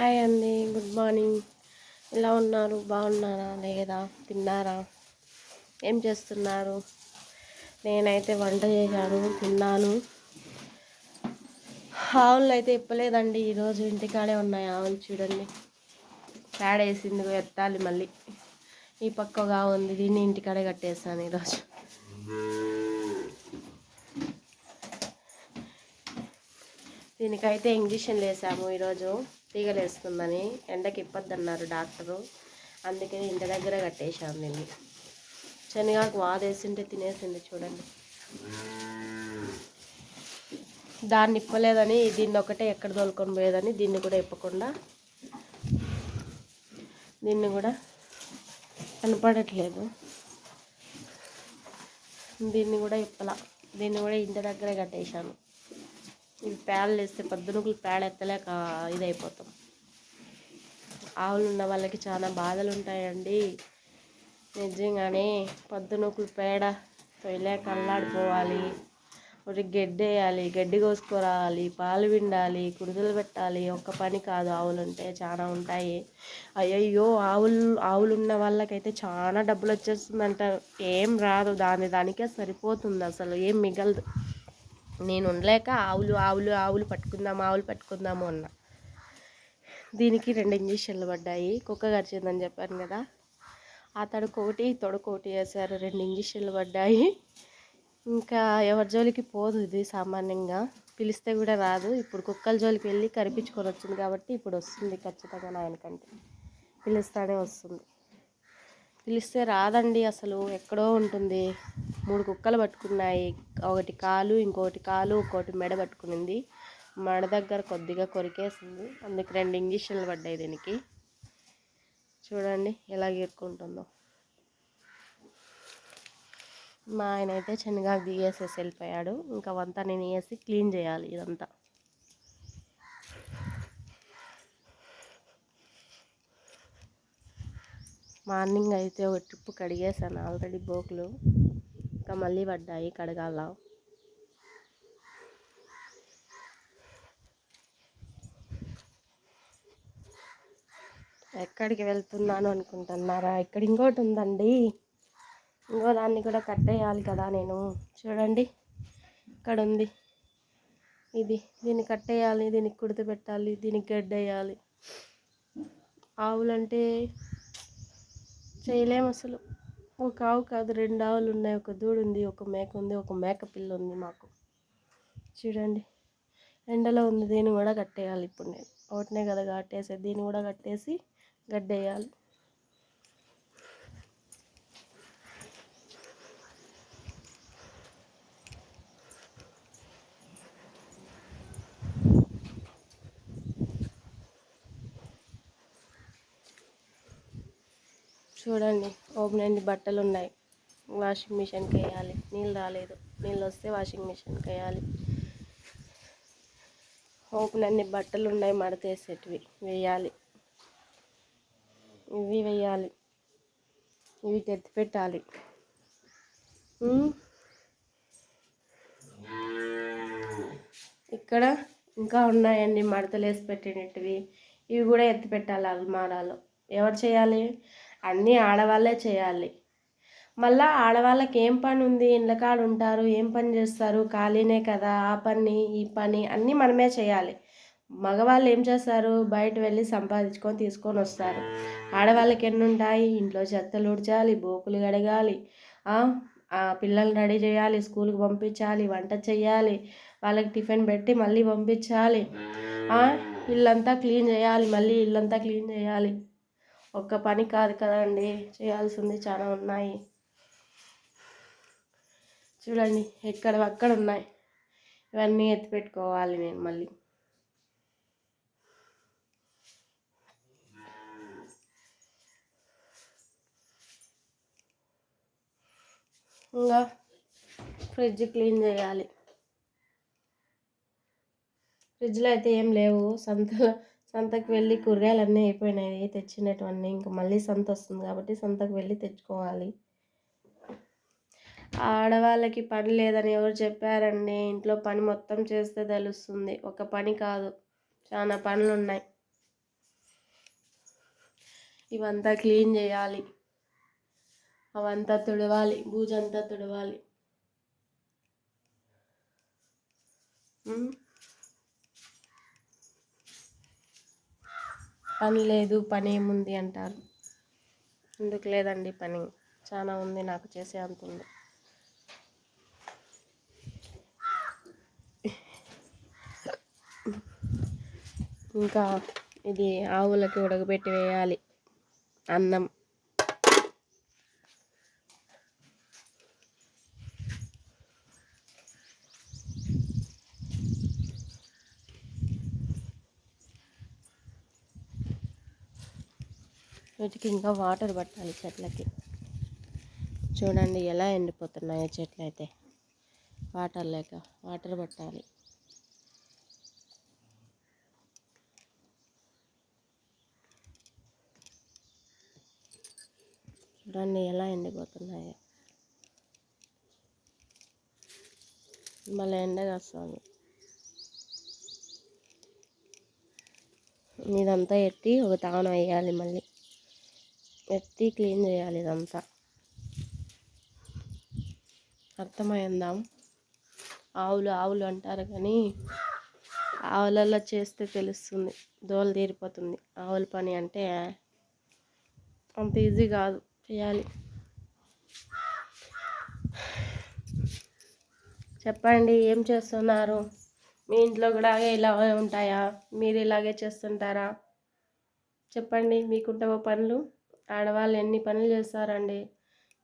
Hi అండి good morning. ఎలా ఉన్నారు? బాగున్నారా? లేదా? తిన్నారా? ఏం చేస్తున్నారు? నేనైతే వంట చేశాను తిన్నాను. ఆవులు అయితే ఇప్పలేదండి ఈరోజు ఇంటికాడే ఉన్నాయి ఆవులు చూడండి. పేడ వేసింది ఎత్తాలి మళ్ళీ. ఈ పక్క ఉంది దీన్ని ఇంటికాడే కట్టేస్తాను ఈరోజు. దీనికైతే ఇంజక్షన్ వేసాము ఈరోజు. తీగలేస్తుందని ఎండకి ఇప్పొద్దన్నారు డాక్టరు. అందుకని ఇంటి దగ్గర కట్టేశాం దీన్ని శనగాకు వాదేసింటే తినేసింది చూడండి. దాన్ని ఇప్పలేదని దీన్ని ఒకటే ఎక్కడ తోలుకొని పోయేదని దీన్ని కూడా ఇప్పకుండా దీన్ని కూడా కనపడట్లేదు. దీన్ని కూడా ఇప్పలా. దీన్ని కూడా ఇంటి దగ్గరే కట్టేశాను. ఇవి పేడలు వేస్తే పద్దునుకులు పేడ ఎత్తలేక ఇదైపోతాం. ఆవులు ఉన్న వాళ్ళకి చాలా బాధలు ఉంటాయండి. నిజంగానే పద్దునుకులు పేడ తొయలేక అల్లాడిపోవాలి ఒకటి గడ్డి వేయాలి గడ్డి కోసుకురావాలి పాలు పిండాలి కుడుదలు పెట్టాలి. ఒక్క పని కాదు ఆవులు ఉంటే చాలా ఉంటాయి. అయ్యయ్యో ఆవులు ఆవులు ఉన్న వాళ్ళకైతే చాలా డబ్బులు వచ్చేస్తుందంట. ఏం రాదు దాని దానికే సరిపోతుంది అసలు ఏం మిగలదు. నేను ఉండలేక ఆవులు ఆవులు ఆవులు పట్టుకుందాం ఆవులు పట్టుకుందాము అన్న. దీనికి రెండు ఇంజక్షన్లు పడ్డాయి. కుక్క గరిచిందని చెప్పాను కదా. ఆ తడుకోటి తొడకోటి వేసారు రెండు ఇంజక్షన్లు పడ్డాయి. ఇంకా ఎవరి జోలికి పోదు ఇది సామాన్యంగా. పిలిస్తే కూడా రాదు. ఇప్పుడు కుక్కల జోలికి వెళ్ళి కరిపించుకొని వచ్చింది కాబట్టి ఇప్పుడు వస్తుంది ఖచ్చితంగా నాయనకంటే. పిలుస్తానే వస్తుంది. పిలిస్తే రాదండి అసలు. ఎక్కడో ఉంటుంది. మూడు కుక్కలు పట్టుకున్నాయి. ఒకటి కాలు ఇంకొకటి కాలు ఒకటి మెడ పట్టుకునింది. మెడ దగ్గర కొద్దిగా కొరికేసింది. అందుకు రెండు ఇంజక్షన్లు పడ్డాయి దీనికి. చూడండి ఎలా గీరుకుంటుందో. మా ఆయన అయితే చిన్నగా దిగేసేసి వెళ్ళిపోయాడు. ఇంకా వంతా నేను వేసి క్లీన్ చేయాలి ఇదంతా. మార్నింగ్ అయితే ఒక ట్రిప్ కడిగేసాను ఆల్రెడీ బోకులు. ఇంకా మళ్ళీ పడ్డాయి కడగాల. ఎక్కడికి వెళ్తున్నాను అనుకుంటున్నారా? ఇక్కడ ఇంకోటి ఉందండి. ఇంకో దాన్ని కూడా కట్టేయాలి కదా నేను. చూడండి ఇక్కడ ఉంది. ఇది దీన్ని కట్టేయాలి దీనికి కుడితే పెట్టాలి దీనికి గడ్డేయాలి. ఆవులంటే చేయలేము అసలు. ఒక ఆవు కాదు రెండు ఆవులు ఉన్నాయి ఒక దూడు ఉంది ఒక మేక ఉంది ఒక మేక పిల్ల ఉంది మాకు. చూడండి ఎండలో ఉంది. దీన్ని కూడా కట్టేయాలి ఇప్పుడు నేను. ఒకటినే కదా కట్టేసేది దీన్ని కూడా కట్టేసి గడ్డేయాలి. చూడండి ఓపెన్ అన్ని బట్టలు ఉన్నాయి వాషింగ్ మిషన్కి వేయాలి. నీళ్ళు రాలేదు. నీళ్ళు వస్తే వాషింగ్ మిషన్కి వేయాలి. ఓపెన్ అన్ని బట్టలు ఉన్నాయి మడతేసేటివి వేయాలి. ఇవి వేయాలి. ఇవి ఎత్తి పెట్టాలి. ఇక్కడ ఇంకా ఉన్నాయండి మడతలు వేసి పెట్టినట్టువి. ఇవి కూడా ఎత్తి పెట్టాలి అల్మారాలో. ఎవరు చేయాలి? అన్నీ ఆడవాళ్ళే చేయాలి. మళ్ళా ఆడవాళ్ళకి ఏం పని ఉంది ఇండ్లకాడ ఉంటారు ఏం పని చేస్తారు? ఖాళీనే కదా ఆ పని ఈ పని అన్నీ మనమే చేయాలి. మగవాళ్ళు ఏం చేస్తారు? బయట వెళ్ళి సంపాదించుకొని తీసుకొని వస్తారు. ఆడవాళ్ళకి ఎన్ని ఉంటాయి ఇంట్లో చెత్తలు ఉడ్చాలి బోకులు కడగాలి. పిల్లల్ని రెడీ చేయాలి స్కూల్కి పంపించాలి వంట చేయాలి వాళ్ళకి టిఫిన్ పెట్టి మళ్ళీ పంపించాలి. ఇల్లంతా క్లీన్ చేయాలి మళ్ళీ ఇల్లంతా క్లీన్ చేయాలి. ఒక్క పని కాదు కదండి. చేయాల్సింది చాలా ఉన్నాయి. చూడండి ఎక్కడ అక్కడ ఉన్నాయి. ఇవన్నీ ఎత్తిపెట్టుకోవాలి నేను మళ్ళీ. ఇంకా ఫ్రిడ్జ్ క్లీన్ చేయాలి. ఫ్రిడ్జ్లో అయితే ఏం లేవు. సంతలో సంతకు వెళ్ళి కూరగాయలు అన్నీ అయిపోయినాయి తెచ్చినటువన్నీ ఇంకా మళ్ళీ సంత వస్తుంది కాబట్టి సంతకు వెళ్ళి తెచ్చుకోవాలి. ఆడవాళ్ళకి పని లేదని ఎవరు చెప్పారండి? ఇంట్లో పని మొత్తం చేస్తే తెలుస్తుంది. ఒక పని కాదు చాలా పనులు ఉన్నాయి ఇవంతా క్లీన్ చేయాలి. అవంతా తుడవాలి బూజంతా తుడవాలి. పని లేదు పని ఏముంది అంటారు. ఎందుకు లేదండి పని? చాలా ఉంది నాకు చేసే అంత ఉంది ఇంకా ఇది ఆవులకి ఉడకబెట్టి వేయాలి. అన్నం. వీటికి ఇంకా వాటర్ పట్టాలి చెట్లకి. చూడండి ఎలా ఎండిపోతున్నాయో చెట్లు అయితే. వాటర్ లేక వాటర్ పట్టాలి. చూడండి ఎలా ఎండిపోతున్నాయో. మళ్ళీ ఎండగా వస్తుంది. ఇదంతా ఎత్తి ఒక తాను వేయాలి మళ్ళీ. ఎత్తి క్లీన్ చేయాలి ఇదంతా. అర్థమైందాం? ఆవులు ఆవులు అంటారు కానీ ఆవులలో చేస్తే తెలుస్తుంది దోలు తీరిపోతుంది. ఆవుల పని అంటే అంత ఈజీ కాదు చేయాలి. చెప్పండి ఏం చేస్తున్నారు? మీ ఇంట్లో కూడా ఇలా ఉంటాయా? మీరు ఇలాగే చేస్తుంటారా? చెప్పండి మీకుంటావో పనులు? ఆడవాళ్ళు ఎన్ని పనులు చేస్తారండి?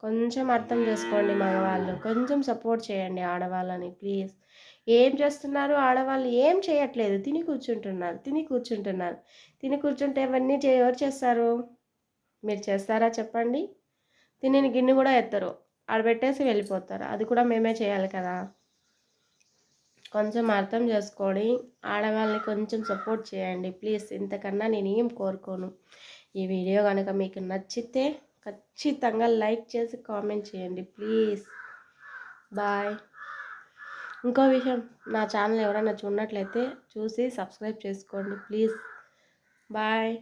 కొంచెం అర్థం చేసుకోండి మగవాళ్ళు. కొంచెం సపోర్ట్ చేయండి ఆడవాళ్ళని ప్లీజ్. ఏం చేస్తున్నారు? ఆడవాళ్ళు ఏం చేయట్లేదు. తిని కూర్చుంటున్నారు. తిని కూర్చుంటున్నారు. తిని కూర్చుంటే ఇవన్నీ చే ఎవరు చేస్తారు? మీరు చేస్తారా చెప్పండి. తిని గిన్నె కూడా ఎత్తరు. ఆడబెట్టేసి వెళ్ళిపోతారు. అది కూడా మేమే చేయాలి కదా. కొంచెం అర్థం చేసుకొని ఆడవాళ్ళని కొంచెం సపోర్ట్ చేయండి. ప్లీజ్. ఇంతకన్నా నేను ఏం కోరుకోను. ఈ వీడియో కనుక మీకు నచ్చితే ఖచ్చితంగా లైక్ చేసి కామెంట్ చేయండి ప్లీజ్. బాయ్. ఇంకో విషయం నా ఛానల్ ఎవరైనా చూడనట్లయితే చూసి సబ్స్క్రైబ్ చేసుకోండి ప్లీజ్. బాయ్.